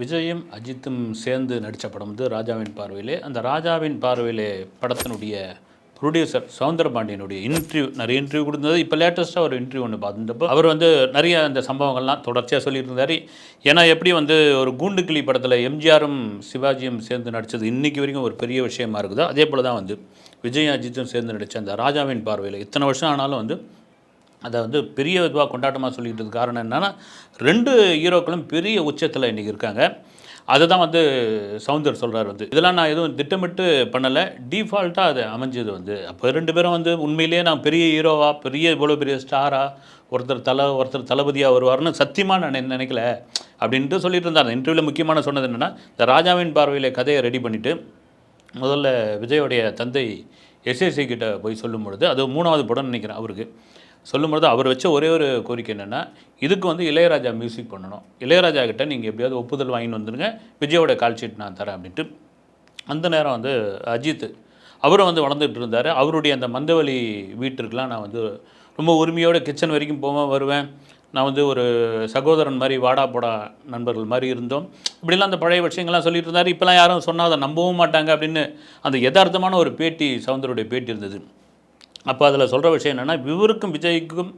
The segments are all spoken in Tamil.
விஜயும் அஜித்தும் சேர்ந்து நடித்த படம் வந்து ராஜாவின் பார்வையிலே. அந்த ராஜாவின் பார்வையிலே படத்தினுடைய ப்ரொடியூசர் சவுந்தரபாண்டியனுடைய இன்டர்வியூ நிறைய இன்டர்வியூ கொடுத்தது இப்போ லேட்டஸ்ட்டாக ஒரு இன்டர்வியூ ஒன்று பார்த்துட்டப்போ அவர் வந்து நிறைய அந்த சம்பவங்கள்லாம் தொடர்ச்சியாக சொல்லிட்டு இருந்தார் ஏன்னா எப்படி வந்து ஒரு கூண்டு கிளி படத்தில் எம்ஜிஆரும் சிவாஜியும் சேர்ந்து நடித்தது இன்றைக்கி வரைக்கும் ஒரு பெரிய விஷயமா இருக்குதோ அதே போல் தான் வந்து விஜய் அஜித்தும் சேர்ந்து நடித்த அந்த ராஜாவின் பார்வையில் இத்தனை வருஷம் ஆனாலும் வந்து அதை வந்து பெரிய இதுவாக கொண்டாட்டமாக சொல்லிக்கிட்டது காரணம் என்னென்னா ரெண்டு ஹீரோக்களும் பெரிய உச்சத்தில் இன்றைக்கி இருக்காங்க. அதை தான் வந்து சவுந்தர் சொல்கிறார் வந்து. இதெல்லாம் நான் எதுவும் திட்டமிட்டு பண்ணலை. டிஃபால்ட்டாக அது அமைஞ்சது வந்து. அப்போ ரெண்டு பேரும் வந்து உண்மையிலேயே நான் பெரிய ஹீரோவாக பெரிய இவ்வளோ பெரிய ஸ்டாராக ஒருத்தர் தலை ஒருத்தர் தளபதியாக வருவார்னு சத்தியமாக நான் நினைக்கல. அப்படின்ட்டு சொல்லிட்டு இருந்தார். அந்த இன்டர்வியூவில் முக்கியமான சொன்னது என்னென்னா இந்த ராஜாவின் பார்வையில் கதையை ரெடி பண்ணிவிட்டு முதல்ல விஜயோடைய தந்தை எஸ்எஸ்சி கிட்ட போய் சொல்லும் பொழுது அது மூணாவது படம்னு நினைக்கிறேன் அவருக்கு. சொல்லும்பொழுது அவர் வச்ச ஒரே ஒரு கோரிக்கை என்னென்னா இதுக்கு வந்து இளையராஜா மியூசிக் பண்ணணும். இளையராஜா கிட்ட நீங்கள் எப்படியாவது ஒப்புதல் வாங்கிட்டு வந்துடுங்க விஜயோட கால்ஷீட் நான் தரேன் அப்படின்ட்டு. அந்த நேரம் வந்து அஜித் அவரும் வந்து வளர்ந்துட்டு இருந்தார். அவருடைய அந்த மந்தவெளி வீட்டிற்கெலாம் நான் வந்து ரொம்ப உரிமையோட கிச்சன் வரைக்கும் போவேன் வருவேன். நான் வந்து ஒரு சகோதரன் மாதிரி வாடா போடா நண்பர்கள் மாதிரி இருந்தோம். இப்படிலாம் அந்த பழைய விஷயங்கள்லாம் சொல்லிட்டு இருந்தார். இப்போலாம் யாரும் சொன்னால் அதை நம்பவும் மாட்டாங்க அப்படின்னு அந்த யதார்த்தமான ஒரு பேட்டி சவுந்தருடைய பேட்டி இருந்தது. அப்போ அதில் சொல்கிற விஷயம் என்னென்னா இவருக்கும் விஜய்க்கும்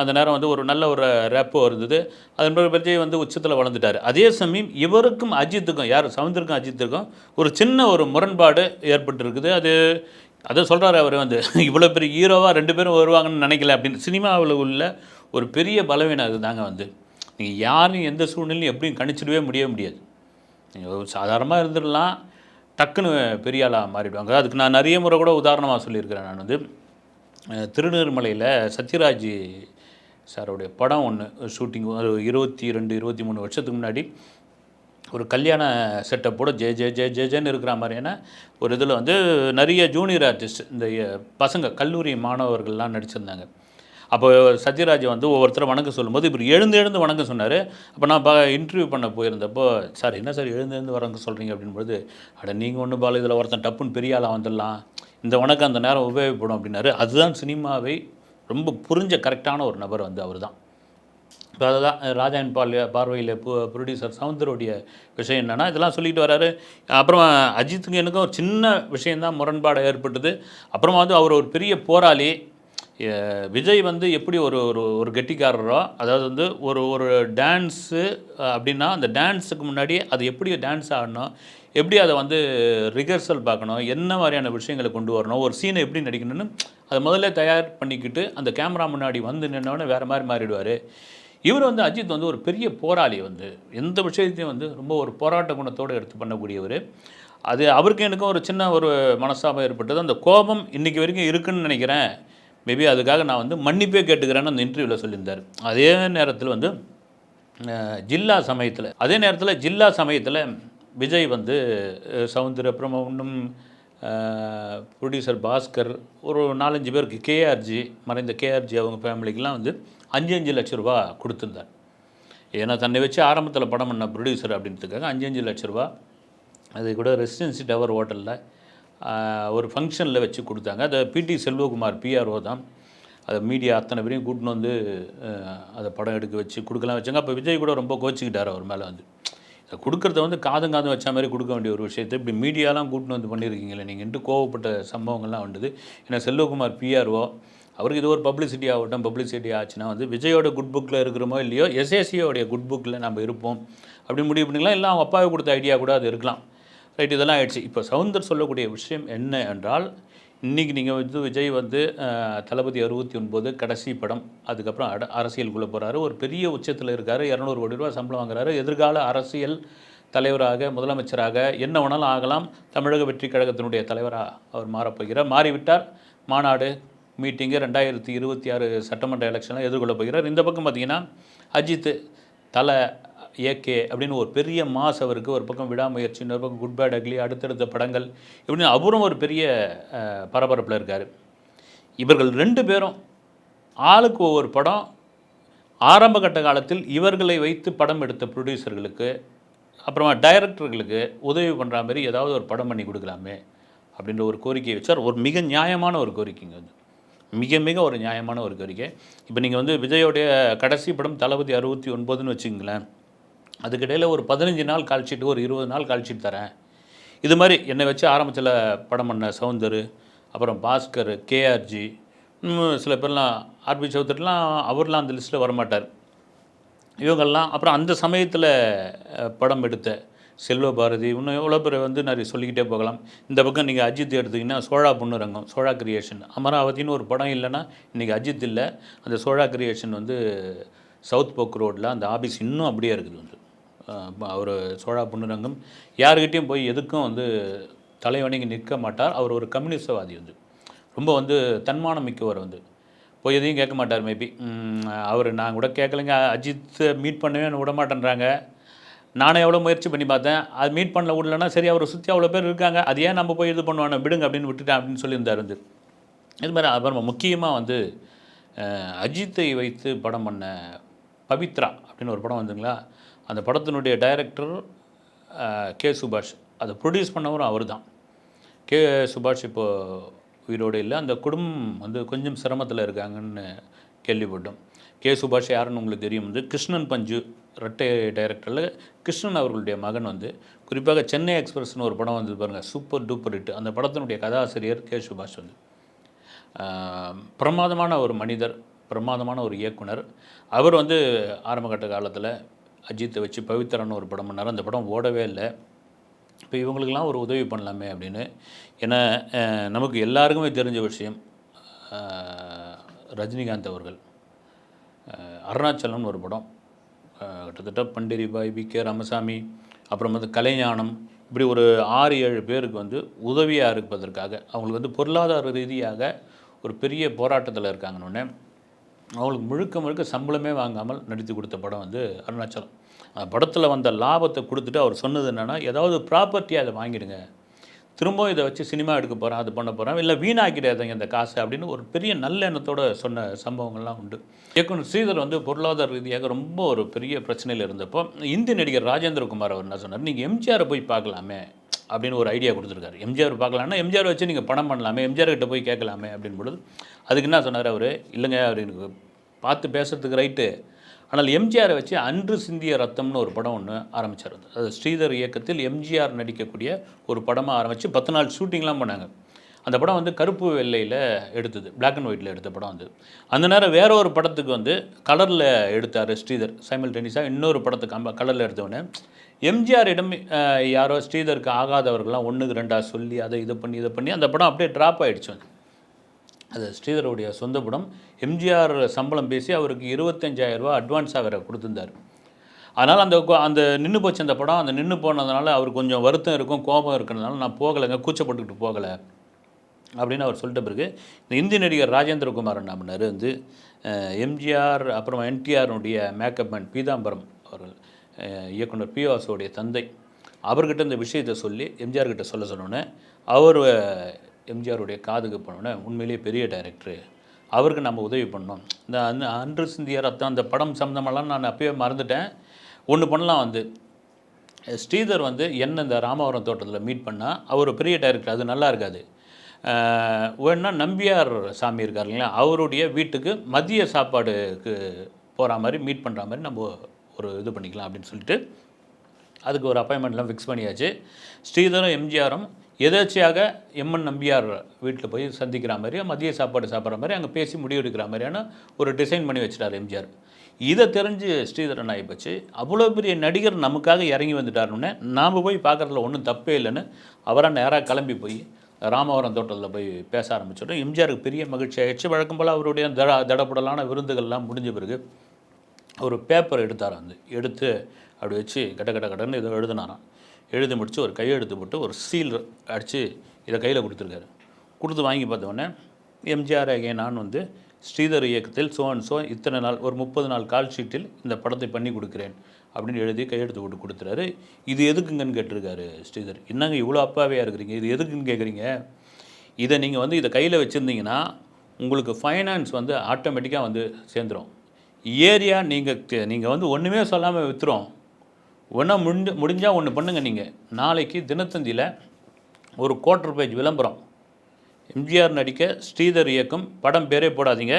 அந்த நேரம் வந்து ஒரு நல்ல ஒரு ரேப்போ இருந்தது. அதன் பிறகு விஜய் வந்து உச்சத்தில் வளர்ந்துட்டார். அதே சமயம் இவருக்கும் அஜித்துக்கும் யார்? சவுந்தருக்கும் அஜித்துக்கும் ஒரு சின்ன ஒரு முரண்பாடு ஏற்பட்டிருக்குது. அது அதை சொல்கிறாரு அவர் வந்து இவ்வளோ பெரிய ஹீரோவாக ரெண்டு பேரும் வருவாங்கன்னு நினைக்கல அப்படின்னு. சினிமாவில் உள்ள ஒரு பெரிய பலவீனம் அது தாங்க வந்து. நீங்கள் யாரும் எந்த சூழ்நிலையும் எப்படியும் கணிச்சிடவே முடியவே முடியாது. நீங்கள் சாதாரணமாக இருந்துடலாம் டக்குன்னு பெரிய ஆளாக மாறிடுவாங்க. அதுக்கு நான் நிறைய முறை கூட உதாரணமாக சொல்லியிருக்கிறேன் நான் வந்து. திருநெல்மலையில் சத்யராஜ் சாரோடைய படம் ஒன்று ஷூட்டிங் ஒரு இருபத்தி ரெண்டு இருபத்தி மூணு வருஷத்துக்கு முன்னாடி ஒரு கல்யாண செட்டப்போட ஜே ஜே ஜே ஜே ஜேன்னு இருக்கிற மாதிரியான ஒரு இதில் வந்து நிறைய ஜூனியர் ஆர்டிஸ்ட் இந்த பசங்க கல்லூரி மாணவர்கள்லாம் நடிச்சிருந்தாங்க. அப்போ சத்யராஜ் வந்து ஒவ்வொருத்தரும் வணக்கம் சொல்லும்போது இப்படி எழுந்து எழுந்து வணக்கம் சொன்னார். அப்போ நான் பா இன்டர்வியூ பண்ண போயிருந்தப்போ சார் என்ன சார் எழுந்து எழுந்து வணக்கம் சொல்கிறீங்க அப்படின்போது அட நீங்கள் ஒன்றும் பால இதில் ஒருத்தன் டப்புன்னு பெரிய ஆளாக வந்துடலாம். இந்த உனக்கு அந்த நேரம் உபயோகப்படும் அப்படின்னாரு. அதுதான் சினிமாவை ரொம்ப புரிஞ்ச கரெக்டான ஒரு நபர் வந்து அவர் தான் இப்போ அதுதான் ராஜாவின் பால் பார்வையில் ப்ரொடியூசர் சவுந்தருடைய விஷயம் என்னென்னா இதெல்லாம் சொல்லிட்டு வராரு. அப்புறமா அஜித்துக்கு எனக்கும் ஒரு சின்ன விஷயந்தான் முரண்பாடு ஏற்பட்டது. அப்புறமா வந்து அவர் ஒரு பெரிய போராளி. விஜய் வந்து எப்படி ஒரு ஒரு ஒரு கெட்டிக்காரரோ அதாவது வந்து ஒரு ஒரு டான்ஸு அப்படின்னா அந்த டான்ஸுக்கு முன்னாடி அது எப்படி டான்ஸ் ஆடணும். எப்படி அதை வந்து ரிகர்சல் பார்க்கணும்? என்ன மாதிரியான விஷயங்களை கொண்டு வரணும்? ஒரு சீனை எப்படி நடிக்கணும்னு அதை முதல்ல தயார் பண்ணிக்கிட்டு அந்த கேமரா முன்னாடி வந்து நின்னோடனே வேறு மாதிரி மாறிடுவார். இவர் வந்து அஜித் வந்து ஒரு பெரிய போராளி வந்து. எந்த விஷயத்தையும் வந்து ரொம்ப ஒரு போராட்ட குணத்தோடு எடுத்து பண்ணக்கூடியவர். அது அவருக்கு எனக்கும் ஒரு சின்ன ஒரு மனஸ்தாபம் ஏற்பட்டது. அந்த கோபம் இன்றைக்கி வரைக்கும் இருக்குன்னு நினைக்கிறேன். மேபி அதுக்காக நான் வந்து மன்னிப்பே கேட்டுக்கிறேன்னு அந்த இன்டர்வியூவில் சொல்லியிருந்தார். அதே நேரத்தில் வந்து ஜில்லா சமயத்தில் அதே நேரத்தில் ஜில்லா சமயத்தில் விஜய் வந்து அஹ், சவுந்தர் அப்புறமா இன்னும் ப்ரொடியூசர் பாஸ்கர் ஒரு நாலஞ்சு பேருக்கு கேஆர்ஜி மறைந்த கேஆர்ஜி அவங்க ஃபேமிலிக்கெலாம் வந்து அஞ்சு அஞ்சு லட்ச ரூபா கொடுத்துருந்தார். ஏன்னா தன்னை வச்சு ஆரம்பத்தில் படம் பண்ண ப்ரொடியூசர் அப்படின்றதுக்காக அஞ்சு அஞ்சு லட்ச ரூபா. அது கூட ரெசிடென்சி டவர் ஹோட்டலில் ஒரு ஃபங்க்ஷனில் வச்சு கொடுத்தாங்க. அதை பிடி செல்வகுமார் பிஆர்ஓ தான். அதை மீடியா அத்தனை பேரையும் கூட்டின்னு வந்து அதை படம் எடுக்க வச்சு கொடுக்கலாம் வச்சாங்க. அப்போ விஜய் கூட ரொம்ப கோச்சிக்கிட்டார் அவர் மேலே வந்து. கொடுக்குறத வந்து காதும் காதம் வச்ச மாதிரி கொடுக்க வேண்டிய ஒரு விஷயத்தை இப்படி மீடியாலாம் கூட்டின்னு வந்து பண்ணியிருக்கீங்களே நீங்கள்ட்டு கோவப்பட்ட சம்பவங்கள்லாம் வந்தது ஏன்னா செல்வகுமார் பிஆர்ஓ அவருக்கு இது ஒரு பப்ளிசிட்டி ஆகட்டும் பப்ளிசிட்டி ஆச்சுன்னா வந்து விஜயோட குட் புக்கில் இருக்கிறோமோ இல்லையோ எஸ்எஸ்சியோடைய குட் புக்கில் நம்ம இருப்போம். அப்படி முடிவு பண்ணிக்கலாம். இல்லை அவங்க அப்பாவை கொடுத்த ஐடியா கூட அது இருக்கலாம். ரைட் இதெல்லாம் ஆயிடுச்சு. இப்போ சவுந்தர் சொல்லக்கூடிய விஷயம் என்ன என்றால் இன்றைக்கி நீங்கள் வந்து விஜய் வந்து தளபதி அறுபத்தி ஒன்பது கடைசி படம். அதுக்கப்புறம் அட அரசியலுக்குள்ளே போகிறாரு ஒரு பெரிய உச்சத்தில் இருக்கார். இரநூறு கோடி ரூபா சம்பளம் வாங்குறாரு. எதிர்கால அரசியல் தலைவராக முதலமைச்சராக என்ன வேணாலும் ஆகலாம். தமிழக வெற்றி கழகத்தினுடைய தலைவராக அவர் மாறப்போகிறார் மாறிவிட்டார். மாநாடு மீட்டிங்கு ரெண்டாயிரத்தி இருபத்தி ஆறு சட்டமன்ற எலெக்ஷனில் எதிர்கொள்ள போகிறார். இந்த பக்கம் பார்த்தீங்கன்னா அஜித் தலை ஏகே அப்படின்னு ஒரு பெரிய மாஸ் அவருக்கு ஒரு பக்கம் விடாமுயற்சி இன்னொரு பக்கம் குட் பேட் அக்லி அடுத்தடுத்த படங்கள் இப்படின்னு அவரும் ஒரு பெரிய பரபரப்பில் இருக்கார். இவர்கள் ரெண்டு பேரும் ஆளுக்கு ஒவ்வொரு படம் ஆரம்ப கட்ட காலத்தில் இவர்களை வைத்து படம் எடுத்த ப்ரொடியூசர்களுக்கு அப்புறமா டைரக்டர்களுக்கு உதவி பண்ணுற மாதிரி ஏதாவது ஒரு படம் பண்ணி கொடுக்கலாமே அப்படின்ற ஒரு கோரிக்கையை வச்சார். ஒரு மிக நியாயமான ஒரு கோரிக்கைங்க அது. மிக மிக ஒரு நியாயமான ஒரு கோரிக்கை. இப்போ நீங்கள் வந்து விஜயோடைய கடைசி படம் தளபதி அறுபத்தி ஒன்பதுன்னு வச்சுங்களேன். அதுக்கிடையில் ஒரு பதினஞ்சு நாள் கழிச்சிட்டு ஒரு இருபது நாள் கால் தரேன். இது மாதிரி என்னை வச்சு ஆரம்பத்தில் படம் பண்ண சவுந்தர் அப்புறம் பாஸ்கர் கேஆர்ஜி சில பேர்லாம் ஆர்பி சௌத்ரிலாம் அவர்லாம் அந்த லிஸ்ட்டில் வரமாட்டார். இவங்கெல்லாம் அப்புறம் அந்த சமயத்தில் படம் எடுத்த செல்வ பாரதி இன்னும் எவ்வளோ பேர் வந்து நிறைய சொல்லிக்கிட்டே போகலாம். இந்த பக்கம் நீங்கள் அஜித் எடுத்தீங்கன்னா சோழா பொண்ணுரங்கம் சோழா கிரியேஷன் அமராவதின்னு ஒரு படம் இல்லைன்னா இன்றைக்கி அஜித் இல்லை. அந்த சோழா கிரியேஷன் வந்து சவுத் போக் ரோட்டில் அந்த ஆபீஸ் இன்னும் அப்படியே இருக்குது வந்து. அவர் சோழா பொண்ணுரங்கம் யாருக்கிட்டேயும் போய் எதுக்கும் வந்து தலைவணங்கி நிற்க மாட்டார். அவர் ஒரு கம்யூனிஸ்டவாதி வந்து. ரொம்ப வந்து தன்மானம் மிக்கவர் வந்து. போய் எதையும் கேட்க மாட்டார் மேபி அவர் நான் கூட கேட்கலைங்க. அஜித்தை மீட் பண்ணவே விட மாட்டேன்றாங்க நானே எவ்வளோ முயற்சி பண்ணி பார்த்தேன். அது மீட் பண்ணல விடலன்னா சரி அவரை சுற்றி அவ்வளோ பேர் இருக்காங்க. அது ஏன் நம்ம போய் இது பண்ணுவானே விடுங்க அப்படின்னு விட்டுட்டேன் அப்படின்னு சொல்லியிருந்தார் வந்து. இது மாதிரி அப்புறம் முக்கியமாக வந்து அஜித்தை வைத்து படம் பண்ண பவித்ரா அப்படின்னு ஒரு படம் வந்துங்களா அந்த படத்தினுடைய டைரக்டர் கே சுபாஷ். அதை ப்ரொடியூஸ் பண்ணவரும் அவர் தான் கே சுபாஷ் இப்போ உயிரோடு இல்லை. அந்த குடும்பம் வந்து கொஞ்சம் சிரமத்தில் இருக்காங்கன்னு கேள்விப்பட்டோம். கே சுபாஷ் யாருன்னு உங்களுக்கு தெரியும். வந்து கிருஷ்ணன் பஞ்சு ரெட்டை டைரக்டரில் கிருஷ்ணன் அவர்களுடைய மகன் வந்து. குறிப்பாக சென்னை எக்ஸ்பிரஸ்னு ஒரு படம் வந்து பாருங்கள் சூப்பர் டூப்பர் ஹிட். அந்த படத்தினுடைய கதாசிரியர் கே சுபாஷ் வந்து. பிரமாதமான ஒரு மனிதர் பிரமாதமான ஒரு இயக்குனர். அவர் வந்து ஆரம்பகட்ட காலத்தில் அஜித்தை வச்சு பவித்ரான்னு ஒரு படம் பண்ணார். அந்த படம் ஓடவே இல்லை. இப்போ இவங்களுக்கெல்லாம் ஒரு உதவி பண்ணலாமே அப்படின்னு. ஏன்னா நமக்கு எல்லாருக்குமே தெரிஞ்ச விஷயம் ரஜினிகாந்த் அவர்கள். அருணாச்சலம்னு ஒரு படம். கிட்டத்தட்ட பண்டிரிபாய் பி கே. ராமசாமி அப்புறம் வந்து கலைஞானம். இப்படி ஒரு ஆறு ஏழு பேருக்கு வந்து உதவியாக இருப்பதற்காக அவங்களுக்கு வந்து பொருளாதார ரீதியாக ஒரு பெரிய போராட்டத்தில் இருக்காங்கன்னு அவங்களுக்கு முழுக்க முழுக்க சம்பளமே வாங்காமல் நடித்து கொடுத்த படம் வந்து அருணாச்சலம். அந்த படத்தில் வந்த லாபத்தை கொடுத்துட்டு அவர் சொன்னது என்னென்னா ஏதாவது ப்ராப்பர்ட்டியாக அதை வாங்கிடுங்க. திரும்பவும் இதை வச்சு சினிமா எடுக்க போகிறேன் அது பண்ண போகிறேன் இல்லை வீணாக்கிடாதீங்க இந்த காசை அப்படின்னு ஒரு பெரிய நல்ல எண்ணத்தோடு சொன்ன சம்பவங்கள்லாம் உண்டு. இயக்குனர் ஸ்ரீதர் வந்து பொருளாதார ரீதியாக ரொம்ப ஒரு பெரிய பிரச்சனையில் இருந்தப்போ இந்தி நடிகர் ராஜேந்திரகுமார் அவர் என்ன சொன்னார் நீங்கள் எம்ஜிஆரை போய் பார்க்கலாமே அப்படின்னு ஒரு ஐடியா கொடுத்துருக்காரு. எம்ஜிஆர் பார்க்கலான்னா எம்ஜிஆர் வச்சு நீங்கள் படம் பண்ணலாமே எம்ஜிஆர் கிட்ட போய் கேட்கலாமே அப்படின்னு பொழுது அதுக்கு என்ன சொன்னார் அவர்? இல்லைங்க அவர் எனக்கு பார்த்து பேசுகிறதுக்கு ரைட்டு ஆனால் எம்ஜிஆரை வச்சு அன்று சிந்திய ரத்தம்னு ஒரு படம் ஒன்று ஆரம்பிச்சார். அது ஸ்ரீதர் இயக்கத்தில் எம்ஜிஆர் நடிக்கக்கூடிய ஒரு படமாக ஆரம்பித்து பத்து நாள் ஷூட்டிங்லாம் பண்ணாங்க. அந்த படம் வந்து கருப்பு வெள்ளையில் எடுத்தது பிளாக் அண்ட் ஒயிட்டில் எடுத்த படம் வந்து அந்த நேரம் வேற ஒரு படத்துக்கு வந்து கலரில் எடுத்தார் ஸ்ரீதர். சைமல் டெனிஸாக இன்னொரு படத்துக்கு அம்ப கலரில் எடுத்தவொடனே எம்ஜிஆரிடம் யாரோ ஸ்ரீதருக்கு ஆகாதவர்கள்லாம் ஒன்றுக்கு ரெண்டாக சொல்லி அதை இதை பண்ணி இதை பண்ணி அந்த படம் அப்படியே ட்ராப் ஆகிடுச்சு வந்து அது ஸ்ரீதருடைய சொந்த படம் எம்ஜிஆர் சம்பளம் பேசி அவருக்கு 25000 ரூபாய் அட்வான்ஸாக அவரை கொடுத்துருந்தார். அதனால் அந்த அந்த நின்று போச்சு அந்த படம். அந்த நின்று போனதுனால அவர் கொஞ்சம் வருத்தம் இருக்கும் கோபம் இருக்கிறதுனால நான் போகலைங்க கூச்சப்பட்டுக்கிட்டு போகலை அப்படின்னு அவர் சொல்லிட்ட பிறகு இந்த இந்தி நடிகர் ராஜேந்திரகுமார் என்ன பண்ணார் வந்து எம்ஜிஆர் அப்புறம் என்டிஆருடைய மேக்கப் மேன் பீதாம்பரம் அவர்கள் இயக்குனர் பிவாசுடைய தந்தை. அவர்கிட்ட இந்த விஷயத்தை சொல்லி எம்ஜிஆர் கிட்ட சொல்ல சொன்னோன்னே அவர் எம்ஜிஆருடைய காதுக்கு போனோன்னே உண்மையிலேயே பெரிய டைரக்டரு அவருக்கு நம்ம உதவி பண்ணோம். இந்த அந்த அன்று சிந்திய ரத்தம் அந்த படம் சம்மந்தமெல்லாம் நான் அப்பயே மறந்துட்டேன். ஒன்று பண்ணலாம் வந்து. ஸ்ரீதர் வந்து என்ன இந்த ராமவரம் தோட்டத்தில் மீட் பண்ணால் அவர் பெரிய டைரக்டர் அது நல்லா இருக்காது. அஹ் வேணா நம்பியார் சாமி இருக்கார் இல்லைங்களா அவருடைய வீட்டுக்கு மதிய சாப்பாடுக்கு போகிற மாதிரி மீட் பண்ணுற மாதிரி நம்ம ஒரு இது பண்ணிக்கலாம் அப்படின்னு சொல்லிட்டு அதுக்கு ஒரு அப்பாயின்மெண்ட்லாம் ஃபிக்ஸ் பண்ணியாச்சு. ஸ்ரீதரும் எம்ஜிஆரும் எதேச்சியாக எம்என் நம்பியார் வீட்டில் போய் சந்திக்கிற மாதிரி மதிய சாப்பாடு சாப்பிட்ற மாதிரி அங்கே பேசி முடிவெடுக்கிற மாதிரியான ஒரு டிசைன் பண்ணி வச்சுட்டார் எம்ஜிஆர். இதை தெரிஞ்சு ஸ்ரீதரன் ஆகிப்போச்சு அவ்வளோ பெரிய நடிகர் நமக்காக இறங்கி வந்துட்டாருன்னு நாம் போய் பார்க்குறதுல ஒன்றும் தப்பே இல்லைன்னு அவராக நேராக கிளம்பி போய் ராமவரம் தோட்டத்தில் போய் பேச ஆரம்பிச்சிட்டோம் எம்ஜிஆருக்கு பெரிய மகிழ்ச்சி ஆகிடுச்சு வழக்கம் போல் அவருடைய தட தடப்படலான விருந்துகள்லாம் முடிஞ்ச பிறகு ஒரு பேப்பர் எடுத்தார் வந்து எடுத்து அப்படி வச்சு கட்ட கட்ட கடன்னு இதை எழுதினாராம். எழுதி முடித்து ஒரு கையெழுத்து போட்டு ஒரு சீல் அடித்து இதை கையில் கொடுத்துருக்காரு. கொடுத்து வாங்கி பார்த்தோன்னே எம்ஜிஆர் ஆகிய நான் வந்து ஸ்ரீதர் இயக்கத்தில் சோ அண்ட் சோ இத்தனை நாள் ஒரு முப்பது நாள் கால் ஷீட்டில் இந்த படத்தை பண்ணி கொடுக்குறேன் அப்படின்னு எழுதி கையெழுத்து போட்டு கொடுத்துறாரு. இது எதுக்குங்கன்னு கேட்டிருக்காரு ஸ்ரீதர். என்னங்க இவ்வளோ அப்பாவையாக இருக்கிறீங்க? இது எதுக்குன்னு கேட்குறீங்க? இதை நீங்கள் வந்து இதை கையில் வச்சுருந்தீங்கன்னா உங்களுக்கு ஃபைனான்ஸ் வந்து ஆட்டோமேட்டிக்காக வந்து சேர்ந்துடும் ஏரியா நீங்கள் நீங்கள் வந்து ஒன்றுமே சொல்லாமல் விற்றுரும் ஒன்றா முடிஞ்ச முடிஞ்சால் ஒன்று பண்ணுங்கள் நீங்கள் நாளைக்கு தினத்தந்தியில் ஒரு குவார்ட்டர் பேஜ் விளம்பரம். எம்ஜிஆர் நடிக்க ஸ்ரீதர் இயக்கம் படம் பேரே போடாதீங்க.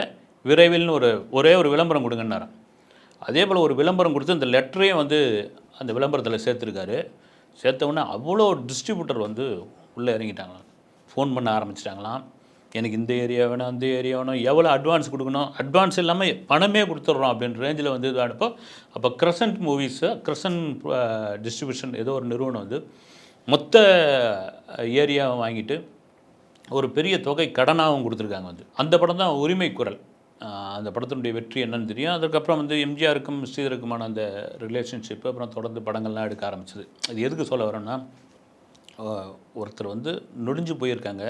விரைவில்னு ஒரு ஒரே ஒரு விளம்பரம் கொடுங்கன்னாராம். அதே போல் ஒரு விளம்பரம் கொடுத்து இந்த லெட்டரையும் வந்து அந்த விளம்பரத்தில் சேர்த்துருக்காரு. சேர்த்தவுடனே அவ்வளோ டிஸ்ட்ரிபியூட்டர் வந்து உள்ளே இறங்கிட்டாங்களாம். ஃபோன் பண்ண ஆரம்பிச்சிட்டாங்களாம். எனக்கு இந்த ஏரியா வேணும் அந்த ஏரியா வேணும் எவ்வளோ அட்வான்ஸ் கொடுக்கணும்? அட்வான்ஸ் இல்லாமல் பணமே கொடுத்துட்றோம் அப்படின்ற ரேஞ்சில் வந்து இது அனுப்போ அப்போ க்ரசன்ட் மூவிஸு க்ரசன்ட் டிஸ்ட்ரிபியூஷன் ஏதோ ஒரு நிறுவனம் வந்து மொத்த ஏரியாவை வாங்கிட்டு ஒரு பெரிய தொகை கடனாகவும் கொடுத்துருக்காங்க வந்து. அந்த படம் தான் உரிமை குரல். அந்த படத்தினுடைய வெற்றி என்னன்னு தெரியும். அதுக்கப்புறம் வந்து எம்ஜிஆருக்கும் ஸ்ரீதருக்குமான அந்த ரிலேஷன்ஷிப்பு அப்புறம் தொடர்ந்து படங்கள்லாம் எடுக்க ஆரம்பிச்சது. அது எதுக்கு சொல்ல வரேன்னா ஒருத்தர் வந்து நொடிஞ்சு போயிருக்காங்க.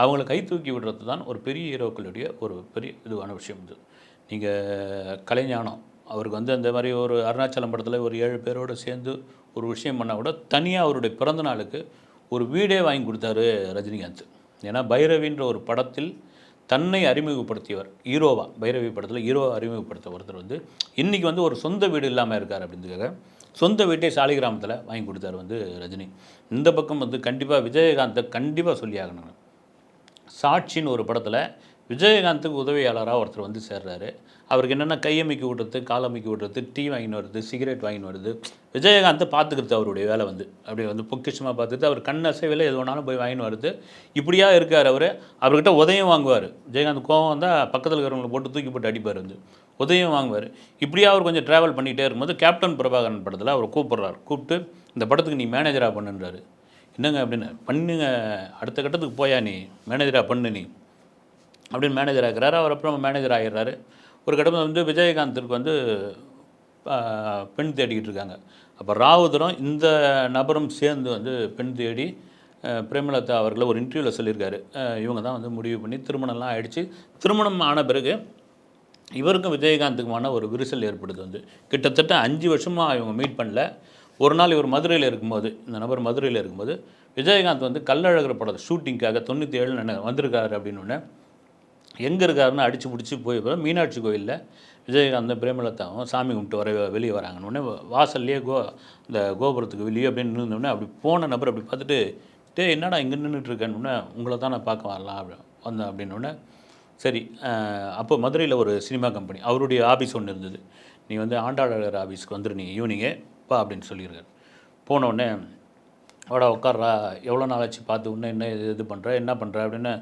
அவங்கள கை தூக்கி விடுறது தான் ஒரு பெரிய ஹீரோக்களுடைய ஒரு பெரிய இதுவான விஷயம் இது. நீங்கள் கலைஞானம் அவருக்கு வந்து அந்த மாதிரி ஒரு அருணாச்சலம் படத்தில் ஒரு ஏழு பேரோடு சேர்ந்து ஒரு விஷயம் பண்ணால் கூட தனியாக அவருடைய பிறந்த நாளுக்கு ஒரு வீடே வாங்கி கொடுத்தாரு ரஜினிகாந்த். ஏன்னா பைரவின்ற ஒரு படத்தில் தன்னை அறிமுகப்படுத்தியவர் ஹீரோவா பைரவி படத்தில் ஹீரோவை அறிமுகப்படுத்த ஒருத்தர் வந்து இன்றைக்கி வந்து ஒரு சொந்த வீடு இல்லாமல் இருக்கார் அப்படின்றதுக்காக சொந்த வீட்டை சாலிகிராமத்தில் வாங்கி கொடுத்தாரு வந்து ரஜினி. இந்த பக்கம் வந்து கண்டிப்பாக விஜயகாந்தை கண்டிப்பாக சொல்லி ஆகணும் சாட்சின்னு ஒரு படத்தில் விஜயகாந்துக்கு உதவியாளராக ஒருத்தர் வந்து சேர்றாரு. அவருக்கு என்னென்ன கையமைக்கி விடுறது காலமைக்கி விடுறது டீ வாங்கின்னு வருது சிகரெட் வாங்கின்னு வருது. விஜயகாந்தை பார்த்துக்கிறது அவருடைய வேலை வந்து. அப்படி வந்து பொக்கிஷமாக பார்த்துட்டு அவர் கண் அசைவில் எது வேணாலும் போய் வாங்கின்னு வருது. இப்படியா இருக்கார் அவர். அவர்கிட்ட உதயம் வாங்குவார். விஜயகாந்த் கோவம் வந்தால் பக்கத்தில் இருக்கிறவங்களை போட்டு தூக்கி போட்டு அடிப்பார் வந்து. உதயம் வாங்குவார். இப்படியா அவர் கொஞ்சம் ட்ராவல் பண்ணிகிட்டே இருக்கும்போது கேப்டன் பிரபாகரன் படத்தில் அவர் கூப்பிட்றாரு. கூப்பிட்டு இந்த படத்துக்கு நீ மேனேஜராக பண்ணுன்றாரு. என்னங்க அப்படின்னு பண்ணுங்க அடுத்த கட்டத்துக்கு போயா நீ? மேனேஜராக பண்ணு நீ. அப்படின்னு மேனேஜர் ஆகிறாரு அவர் அப்புறம் மேனேஜர் ஆகிடுறாரு ஒரு கட்டத்தில் வந்து விஜயகாந்திற்கு வந்து பெண் தேடிக்கிட்டு இருக்காங்க. அப்போ ராவுதரும் இந்த நபரும் சேர்ந்து வந்து பெண் தேடி பிரேமலதா அவர்களை ஒரு இன்டர்வியூவில் சொல்லியிருக்காரு. இவங்க தான் வந்து முடிவு பண்ணி திருமணம்லாம் ஆயிடுச்சு. திருமணம் ஆன பிறகு இவருக்கும் விஜயகாந்துக்குமான ஒரு விரிசல் ஏற்படுது வந்து. கிட்டத்தட்ட அஞ்சு வருஷமாக இவங்க மீட் பண்ணல. ஒரு நாள் இவர் மதுரையில் இருக்கும்போது இந்த நபர் மதுரையில் இருக்கும்போது விஜயகாந்த் வந்து கல்லழகர் படத்தை ஷூட்டிங்காக தொண்ணூற்றி ஏழு வந்திருக்காரு அப்படின்னு உடனே எங்கே இருக்காருன்னு அடித்து பிடிச்சி போய் மீனாட்சி கோயிலில் விஜயகாந்த் பிரேமலதாவும் சாமி கும்பிட்டு வர வெளியே வராங்கன்னு உடனே வாசல்லையே கோ இந்த கோபுரத்துக்கு வெளியே அப்படின்னு நின்றுனோடனே அப்படி போன நபர் அப்படி பார்த்துட்டு டே என்னடா இங்கே நின்றுட்டு இருக்கேன்னு உங்களை தான் நான் பார்க்க வரலாம் அப்படி வந்தேன் அப்படின்னோடனே சரி அப்போ மதுரையில் ஒரு சினிமா கம்பெனி அவருடைய ஆஃபீஸ் ஒன்று இருந்தது. நீ வந்து ஆண்டாளர் ஆஃபீஸ்க்கு வந்துரு நீ ஈவினிங்கே. வா அப்படின்னு சொல்லியிருக்காரு. போன உடனே வாடா உட்கார்றா எவ்வளோ நாளாச்சு பார்த்து உடனே என்ன இது இது பண்ணுற என்ன பண்ணுற அப்படின்னு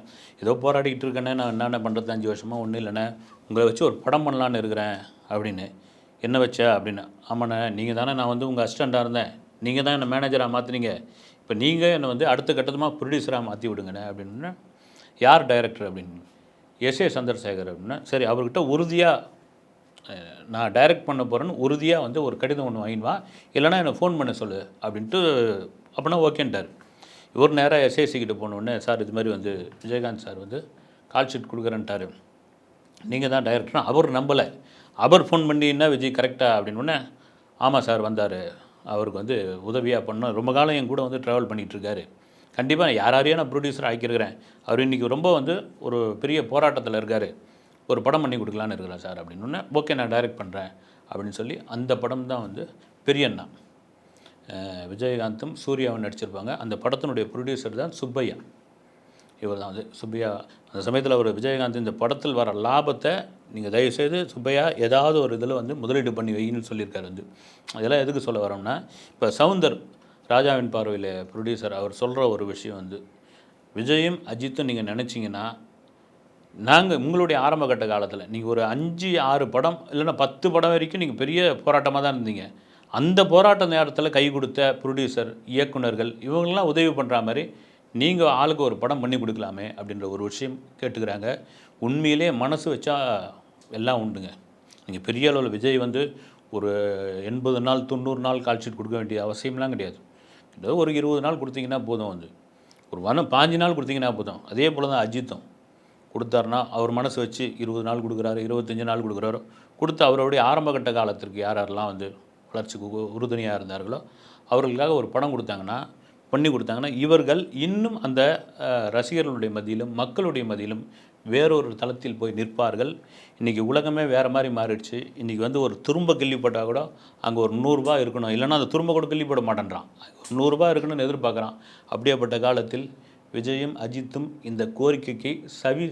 ஏதோ போராடிக்கிட்டு இருக்கேனே நான் என்னென்ன பண்ணுறது அஞ்சு வருஷமாக ஒன்றும் இல்லைண்ணே உங்களை வச்சு ஒரு படம் பண்ணலான்னு இருக்கிறேன் அப்படின்னு என்ன வச்ச? அப்படின்னு ஆமாண்ணே நீங்கள் தானே நான் வந்து உங்கள் அசிஸ்டண்ட்டாக இருந்தேன். நீங்கள் தான் என்னை மேனேஜராக மாற்றினீங்க இப்போ நீங்கள் என்னை வந்து அடுத்த கட்டமாக ப்ரொடியூசராக மாற்றி விடுங்கண்ணே அப்படின்னு யார் டைரக்டர் அப்படின்னு எஸ் ஏ சந்திரசேகர் அப்படின்னா சரி அவர்கிட்ட உறுதியாக நான் டைரக்ட் பண்ண போகிறேன்னு உறுதியாக வந்து ஒரு கடிதம் ஒன்று வாங்கினுவா இல்லைன்னா இல்லைனா என்னை ஃபோன் பண்ண சொல்லு அப்படின்ட்டு அப்படின்னா ஓகேன்ட்டார் இவர் நேராக எஸ்ஐசிக்கிட்ட போனோடனே சார் இது மாதிரி வந்து விஜயகாந்த் சார் வந்து கால் ஷீட் கொடுக்குறேன்ட்டாரு. நீங்கள் தான் டைரக்டர்னா அவர் நம்பலை. அவர் ஃபோன் பண்ணி என்ன விஜய் கரெக்டாக அப்படின்னு உடனே ஆமாம் சார் வந்தார். அவருக்கு வந்து உதவியாக பண்ணோம். ரொம்ப காலம் என் கூட வந்து ட்ராவல் பண்ணிகிட்ருக்காரு. கண்டிப்பாக யாரையும் நான் ப்ரொடியூசர் ஆக்கியிருக்கிறேன். அவர் இன்றைக்கி ரொம்ப வந்து ஒரு பெரிய போராட்டத்தில் இருக்கார். ஒரு படம் பண்ணி கொடுக்கலான்னு இருக்கிறேன் சார் அப்படின்னு உடனே ஓகே நான் டைரக்ட் பண்ணுறேன் அப்படின்னு சொல்லி அந்த படம் தான் வந்து பெரியண்ணா. விஜயகாந்தும் சூர்யாவும் நடிச்சிருப்பாங்க. அந்த படத்தினுடைய ப்ரொடியூசர் தான் சுப்பையா. இவர் தான் வந்து சுப்பையா. அந்த சமயத்தில் அவர் விஜயகாந்த் இந்த படத்தில் வர லாபத்தை நீங்கள் தயவுசெய்து சுப்பையா ஏதாவது ஒரு இதில் வந்து முதலீடு பண்ணி வைன்னு சொல்லியிருக்காரு வந்து. அதெல்லாம் எதுக்கு சொல்ல வரோம்னா இப்போ சவுந்தர் ராஜாவின் பார்வையில் ப்ரொடியூசர் அவர் சொல்கிற ஒரு விஷயம் வந்து விஜயும் அஜித்தும் நீங்கள் நினச்சிங்கன்னா நாங்கள் உங்களுடைய ஆரம்பகட்ட காலத்தில் நீங்கள் ஒரு அஞ்சு ஆறு படம் இல்லைன்னா பத்து படம் வரைக்கும் நீங்கள் பெரிய போராட்டமாக தான் இருந்தீங்க. அந்த போராட்ட நேரத்தில் கை கொடுத்த ப்ரொடியூசர் இயக்குனர்கள் இவங்கெல்லாம் உதவி பண்ணுற மாதிரி நீங்கள் ஆளுக்கு ஒரு படம் பண்ணி கொடுக்கலாமே அப்படின்ற ஒரு விஷயம் கேட்டுக்கிறாங்க. உண்மையிலே மனசு வச்சா எல்லாம் உண்டுங்க. நீங்கள் பெரிய அளவில் விஜய் வந்து ஒரு எண்பது நாள் தொண்ணூறு நாள் கால்ஷீட் கொடுக்க வேண்டிய அவசியம்லாம் கிடையாது. ஏதோ ஒரு இருபது நாள் கொடுத்தீங்கன்னா போதும் வந்து. ஒரு வனம் பாஞ்சு நாள் கொடுத்தீங்கன்னா போதும். அதே போல் தான் அஜித்தும். கொடுத்தாருன்னா அவர் மனசு வச்சு இருபது நாள் கொடுக்குறாரு இருபத்தஞ்சு நாள் கொடுக்குறாரு. கொடுத்து அவருடைய ஆரம்பகட்ட காலத்திற்கு யார் யாரெல்லாம் வந்து வளர்ச்சிக்கு உ- உறுதுணையாக இருந்தார்களோ அவர்களுக்காக ஒரு படம் கொடுத்தாங்கன்னா பண்ணி கொடுத்தாங்கன்னா இவர்கள் இன்னும் அந்த ரசிகர்களுடைய மத்தியிலும் மக்களுடைய மத்தியிலும் வேறொரு தளத்தில் போய் நிற்பார்கள். இன்றைக்கி உலகமே வேறு மாதிரி மாறிடுச்சு. இன்றைக்கி வந்து ஒரு துரும்ப கிள்ளிப்பட்டால் கூட அங்கே ஒரு நூறுரூபா இருக்கணும். இல்லைன்னா அந்த துரும்ப கூட கிள்ளிப்பட மாட்டேன்றான். ஒரு நூறுரூபா இருக்கணும்னு எதிர்பார்க்குறான். அப்படியேப்பட்ட காலத்தில் விஜயும் அஜித்தும் இந்த கோரிக்கைக்கு சவி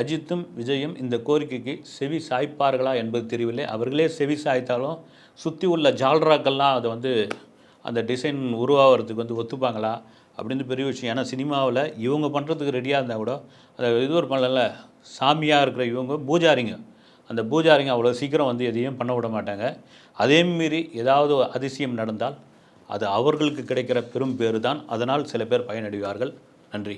அஜித்தும் விஜயும் இந்த கோரிக்கைக்கு செவி சாய்ப்பார்களா என்பது தெரியவில்லை. அவர்களே செவி சாய்த்தாலும் சுற்றி உள்ள ஜால்ராக்கள்லாம் அதை வந்து அந்த டிசைன் உருவாகிறதுக்கு வந்து ஒத்துப்பாங்களா அப்படின்னு பெரிய விஷயம். ஏன்னா சினிமாவில் இவங்க பண்ணுறதுக்கு ரெடியாக இருந்தால் கூட அதை இது ஒரு பண்ணல சாமியாக இருக்கிற இவங்க பூஜாரிங்க. அந்த பூஜாரிங்க அவ்வளோ சீக்கிரம் வந்து எதையும் பண்ண விட மாட்டாங்க. அதே மீறி ஏதாவது அதிசயம் நடந்தால் அது அவர்களுக்கு கிடைக்கிற பெரும் பேறு தான் அதனால் சில பேர் பயனடைவார்கள். நன்றி.